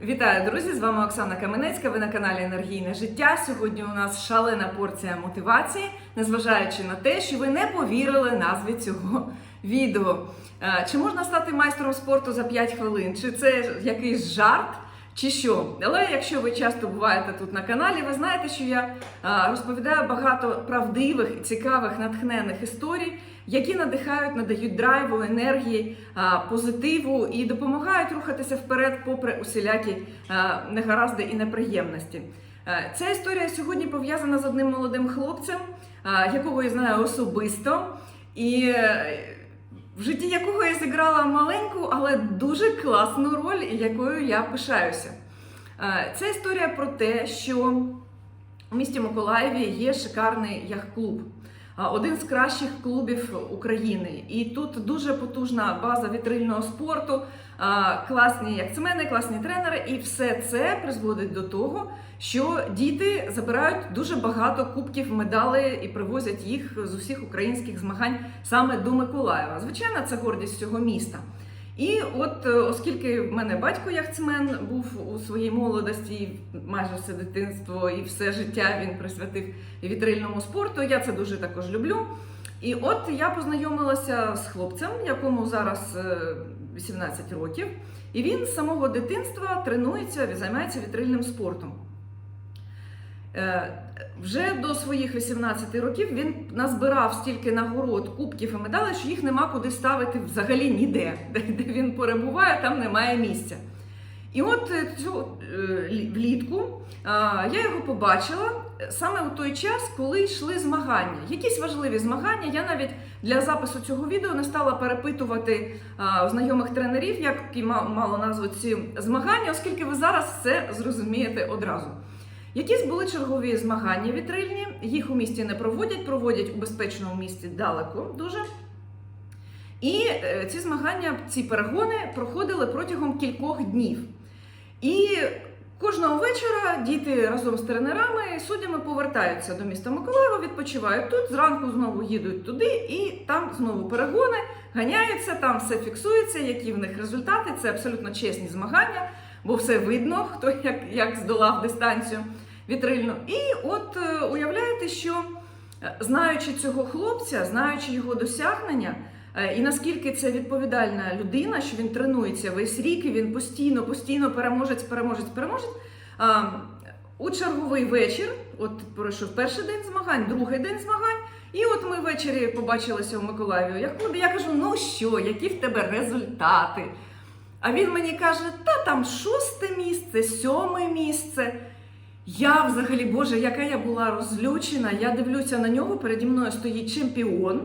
Вітаю, друзі! З вами Оксана Каменецька. Ви на каналі Енергійне життя. Сьогодні у нас шалена порція мотивації, незважаючи на те, що ви не повірили назві цього відео. Е, Чи можна стати майстром спорту за 5 хвилин? Чи це якийсь жарт? Чи що? Але якщо ви часто буваєте тут на каналі, ви знаєте, що я розповідаю багато правдивих, цікавих, натхненних історій, які надихають, надають драйву, енергії, позитиву і допомагають рухатися вперед, попри усілякі негаразди і неприємності. Ця історія сьогодні пов'язана з одним молодим хлопцем, якого я знаю особисто. І в житті якого я зіграла маленьку, але дуже класну роль, якою я пишаюся. Це історія про те, що у місті Миколаєві є шикарний яхт-клуб. Один з кращих клубів України. І тут дуже потужна база вітрильного спорту, класні яхтсмени, класні тренери, і все це призводить до того, що діти забирають дуже багато кубків, медалей і привозять їх з усіх українських змагань саме до Миколаєва. Звичайно, це гордість цього міста. І от е, оскільки в мене батько яхтсмен був у своїй молодості, майже все дитинство і все життя він присвятив вітрильному спорту, я це дуже також люблю. І от я познайомилася з хлопцем, якому зараз е, 18 років, і він з самого дитинства тренується, займається вітрильним спортом. Вже до своїх 18 років він назбирав стільки нагород, кубків і медалей, що їх нема куди ставити взагалі ніде. Де, він перебуває, там немає місця. І от е, цю е, влітку я його побачила саме у той час, коли йшли змагання. Якісь важливі змагання. Я навіть для запису цього відео не стала перепитувати знайомих тренерів, ма- мало назву ці змагання, оскільки ви зараз все зрозумієте одразу. Якісь були чергові змагання вітрильні, їх у місті не проводять, проводять у безпечному місці далеко дуже. І е, ці змагання, ці перегони проходили протягом кількох днів. І кожного вечора діти разом з тренерами і суддями повертаються до міста Миколаєва, відпочивають тут, зранку знову їдуть туди, і там знову перегони, ганяються, там все фіксується, які в них результати. Це абсолютно чесні змагання, бо все видно, хто як, як здолав дистанцію вітрильну. І от е, уявляєте, що е, знаючи цього хлопця, знаючи його досягнення, е, і наскільки це відповідальна людина, що він тренується весь рік, і він постійно, постійно переможець, переможець, переможець. У черговий вечір, от пройшов перший день змагань, другий день змагань, і от ми ввечері побачилися у Миколаєві. Я, я кажу, ну що, які в тебе результати? А він мені каже, та там шосте місце, сьоме місце. Я взагалі, Боже, яка я була розлючена. Я дивлюся на нього, переді мною стоїть чемпіон,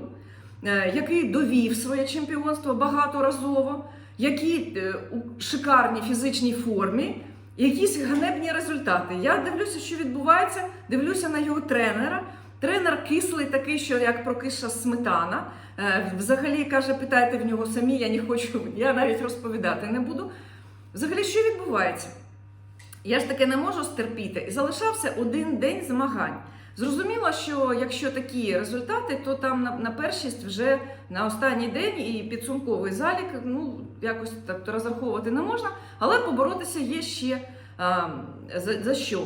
е, який довів своє чемпіонство багаторазово, який е, у шикарній фізичній формі, якісь ганебні результати. Я дивлюся, що відбувається, дивлюся на його тренера. Тренер кислий такий, що як прокисша сметана. Е, Взагалі каже, питайте в нього самі, я не хочу, я навіть розповідати не буду. Взагалі, що відбувається? Я ж таки не можу стерпіти. І залишався один день змагань. Зрозуміло, що якщо такі результати, то там на, на першість вже на останній день і підсумковий залік, ну якось так розраховувати не можна, але поборотися є ще а, за, за що.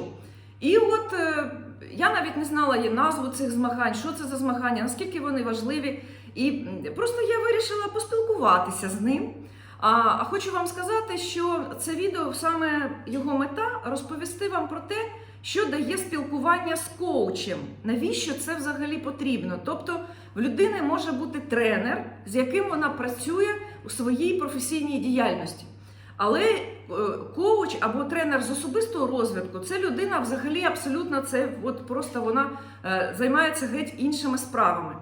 І от е, я навіть не знала її назву цих змагань, що це за змагання, наскільки вони важливі. І просто я вирішила поспілкуватися з ним. А, хочу вам сказати, що це відео саме його мета розповісти вам про те, що дає спілкування з коучем. Навіщо це взагалі потрібно? Тобто, в людини може бути тренер, з яким вона працює у своїй професійній діяльності. Але е, коуч або тренер з особистого розвитку це людина взагалі абсолютно це от просто вона е, займається геть іншими справами.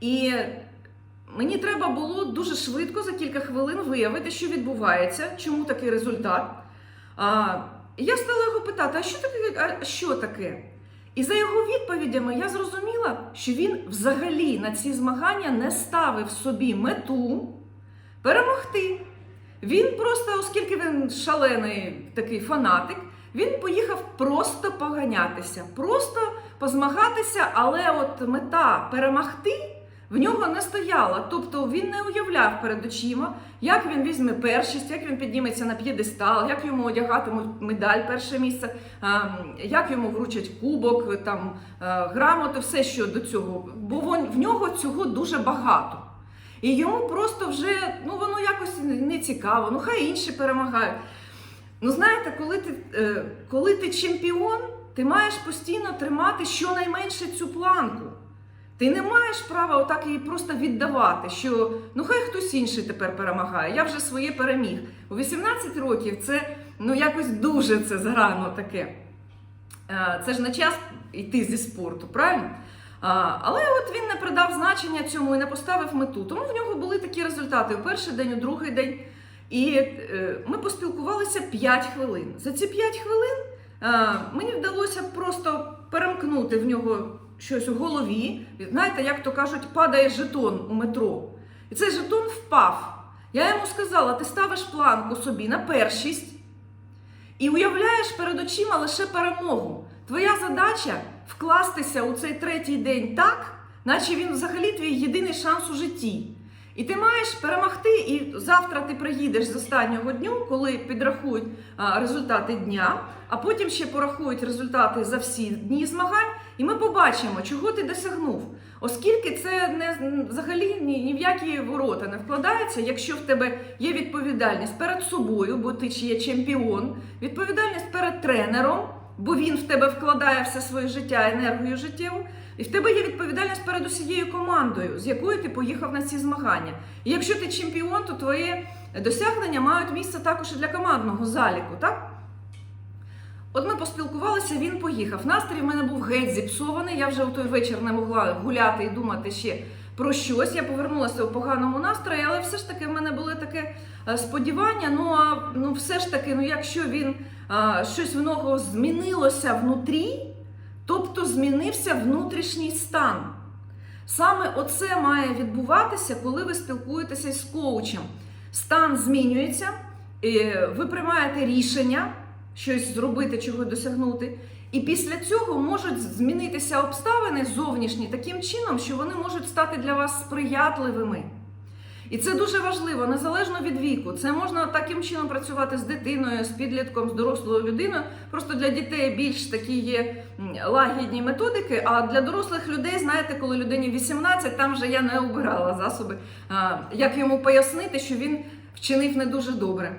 І Мені треба було дуже швидко за кілька хвилин виявити, що відбувається, чому такий результат. А, я стала його питати: а що таке? А що таке? І за його відповідями я зрозуміла, що він взагалі на ці змагання не ставив собі мету перемогти. Він просто, оскільки він шалений такий фанатик, він поїхав просто поганятися, просто позмагатися, але от мета перемогти в нього не стояла. Тобто він не уявляв перед очима, як він візьме першість, як він підніметься на п'єдестал, як йому одягатимуть медаль перше місце, як йому вручать кубок, там а, грамоти, все що до цього. Бо в нього цього дуже багато. І йому просто вже ну воно якось не цікаво. Ну хай інші перемагають. Ну знаєте, коли ти, е, коли ти чемпіон, ти маєш постійно тримати щонайменше цю планку. Ти не маєш права отак її просто віддавати, що ну хай хтось інший тепер перемагає. Я вже своє переміг. У 18 років це ну якось дуже це зграно таке. Е, Це ж не час йти зі спорту, правильно? Але от він не придав значення цьому і не поставив мету. Тому в нього були такі результати у перший день, у другий день. І е, ми поспілкувалися 5 хвилин. За ці 5 хвилин е, мені вдалося просто перемкнути в нього щось у голові. Знаєте, як то кажуть, падає жетон у метро. І цей жетон впав. Я йому сказала: ти ставиш планку собі на першість і уявляєш перед очима лише перемогу. Твоя задача вкластися у цей третій день так, наче він взагалі твій єдиний шанс у житті. І ти маєш перемогти, і завтра ти приїдеш з останнього дню, коли підрахують результати дня, а потім ще порахують результати за всі дні змагань, і ми побачимо, чого ти досягнув. Оскільки це не взагалі ні, ні в які ворота не вкладається, якщо в тебе є відповідальність перед собою, бо ти ж є чемпіон, відповідальність перед тренером, бо він в тебе вкладає все своє життя, енергію життєву. І в тебе є відповідальність перед усією командою, з якою ти поїхав на ці змагання. І якщо ти чемпіон, то твоє досягнення мають місце також і для командного заліку, так? От ми поспілкувалися, він поїхав. Настрій в мене був геть зіпсований. Я вже у той вечір не могла гуляти і думати ще про щось. Я повернулася у поганому настрої, але все ж таки в мене було таке е, сподівання. Ну а ну все ж таки, ну якщо він щось в нього змінилося внутрі, тобто змінився внутрішній стан. Саме оце має відбуватися, коли ви спілкуєтеся з коучем. Стан змінюється, ви приймаєте рішення щось зробити, чого досягнути. І після цього можуть змінитися обставини зовнішні таким чином, що вони можуть стати для вас сприятливими. І це дуже важливо, незалежно від віку. Це можна таким чином працювати з дитиною, з підлітком, з дорослою людиною. Просто для дітей більш такі є лагідні методики. А для дорослих людей, знаєте, коли людині 18, там вже я не обирала засоби, як йому пояснити, що він вчинив не дуже добре.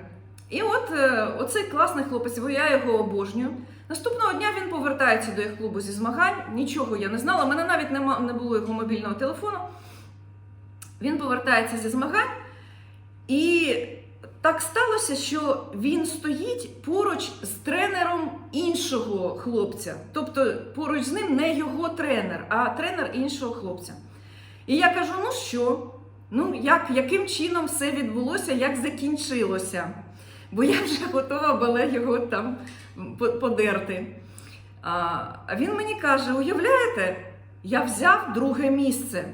І от е, оцей класний хлопець, бо я його обожнюю. Наступного дня він повертається до їх клубу зі змагань. Нічого я не знала. Мене навіть не було його мобільного телефону. Він повертається зі змагань, і так сталося, що він стоїть поруч з тренером іншого хлопця. Тобто поруч з ним не його тренер, а тренер іншого хлопця. І я кажу: ну що? Ну, як, яким чином все відбулося, як закінчилося? Бо я вже готова була його там подерти. А він мені каже: уявляєте, я взяв друге місце,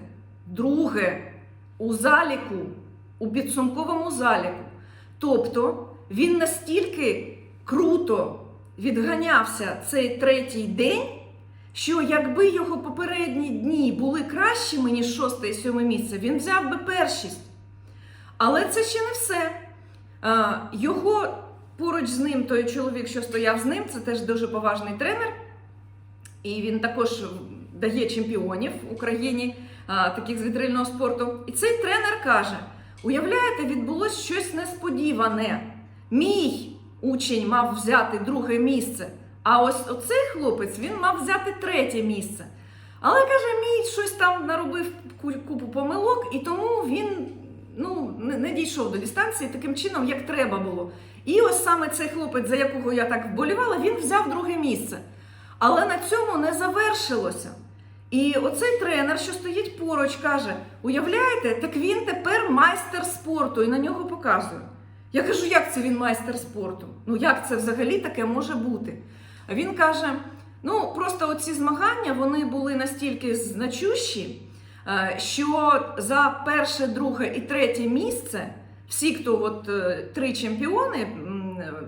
друге у заліку, у підсумковому заліку. Тобто він настільки круто відганявся цей третій день, що якби його попередні дні були кращими, ніж шосте і сьоме місце, він взяв би першість. Але це ще не все. Його поруч з ним, той чоловік, що стояв з ним, це теж дуже поважний тренер. І він також дає чемпіонів в Україні, таких з вітрильного спорту. І цей тренер каже: уявляєте, відбулось щось несподіване. Мій учень мав взяти друге місце, а ось оцей хлопець він мав взяти третє місце. Але каже, мій щось там наробив купу помилок, і тому він ну, не, дійшов до дистанції таким чином, як треба було. І ось саме цей хлопець, за якого я так вболівала, він взяв друге місце. Але на цьому не завершилося. І оцей тренер, що стоїть поруч, каже: уявляєте, так він тепер майстер спорту і на нього показує. Я кажу, як це він майстер спорту? Ну як це взагалі таке може бути? А він каже: ну просто оці змагання вони були настільки значущі, е, що за перше, друге і третє місце всі, хто от е, три чемпіони,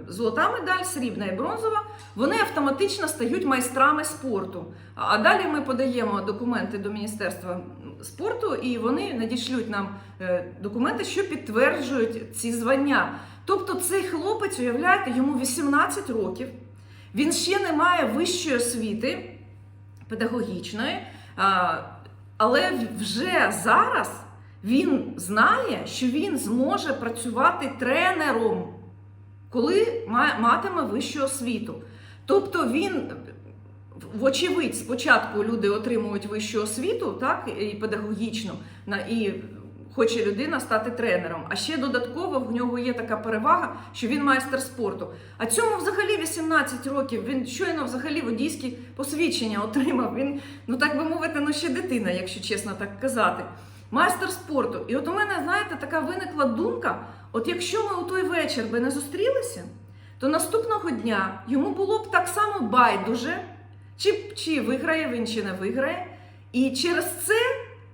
золота медаль, срібна і бронзова, вони автоматично стають майстрами спорту. А далі ми подаємо документи до Міністерства спорту, і вони надішлють нам е, документи, що підтверджують ці звання. Тобто цей хлопець, уявляєте, йому 18 років, він ще не має вищої освіти педагогічної, але вже зараз він знає, що він зможе працювати тренером, коли матиме вищу освіту. Тобто він, вочевидь, спочатку люди отримують вищу освіту, так, і педагогічну, і хоче людина стати тренером. А ще додатково в нього є така перевага, що він майстер спорту. А цьому взагалі 18 років. Він щойно взагалі водійські посвідчення отримав. Він, ну так би мовити, ну ще дитина, якщо чесно так казати. Майстер спорту. І от у мене, знаєте, така виникла думка: от якщо ми у той вечір би не зустрілися, то наступного дня йому було б так само байдуже, чи, чи виграє він, чи не виграє. І через це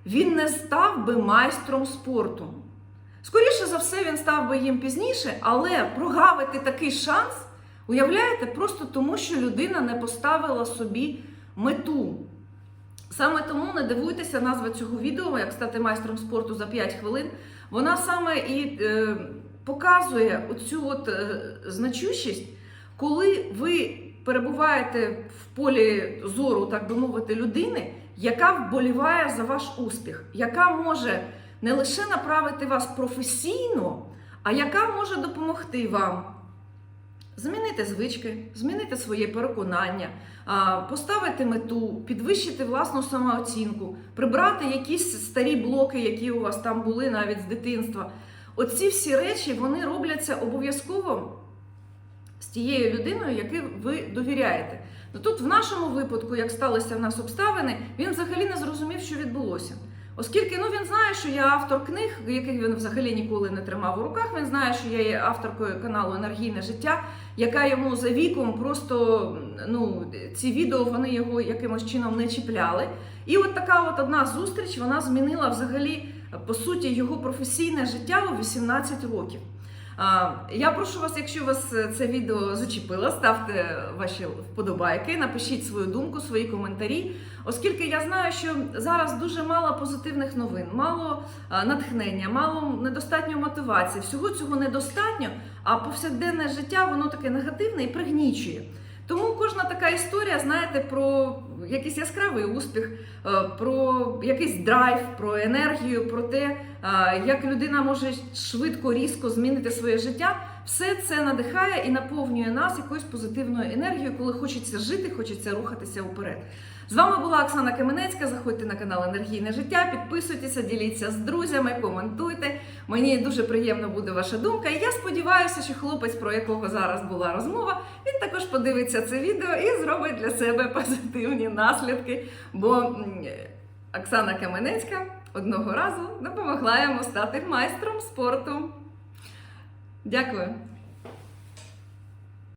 він не став би майстром спорту. Скоріше за все, він став би їм пізніше, але прогавити такий шанс, уявляєте, просто тому, що людина не поставила собі мету. Саме тому не дивуйтеся назва цього відео, як стати майстром спорту за 5 хвилин. Вона саме і е, показує оцю от е, значущість, коли ви перебуваєте в полі зору, так би мовити, людини, яка вболіває за ваш успіх, яка може не лише направити вас професійно, а яка може допомогти вам змінити звички, змінити своє переконання, поставити мету, підвищити власну самооцінку, прибрати якісь старі блоки, які у вас там були навіть з дитинства. Оці всі речі вони робляться обов'язково з тією людиною, якій ви довіряєте. Тут в нашому випадку, як сталися в нас обставини, він взагалі не зрозумів, що відбулося. Оскільки ну він знає, що я автор книг, яких він взагалі ніколи не тримав у руках. Він знає, що я є авторкою каналу Енергійне життя, яка йому за віком просто ну ці відео вони його якимось чином не чіпляли. І от така от одна зустріч вона змінила взагалі по суті його професійне життя у 18 років. Я прошу вас, якщо вас е, це відео зачепило, ставте ваші вподобайки, напишіть свою думку, свої коментарі, оскільки я знаю, що зараз дуже мало позитивних новин, мало натхнення, мало недостатньо мотивації. Всього цього недостатньо, а повсякденне життя воно таке негативне і пригнічує. Тому кожна така історія, знаєте, про якийсь яскравий успіх, е, про якийсь драйв, про енергію, про те, е, як людина може швидко, різко змінити своє життя. Все це надихає і наповнює нас якоюсь позитивною енергією, коли хочеться жити, хочеться рухатися вперед. З вами була Оксана Каменецька. Заходьте на канал Енергійне життя, підписуйтеся, діліться з друзями, коментуйте. Мені дуже приємно буде ваша думка. І я сподіваюся, що хлопець, про якого зараз була розмова, він також подивиться це відео і зробить для себе позитивні наслідки. Бо Оксана Каменецька одного разу допомогла йому стати майстром спорту. Дякую.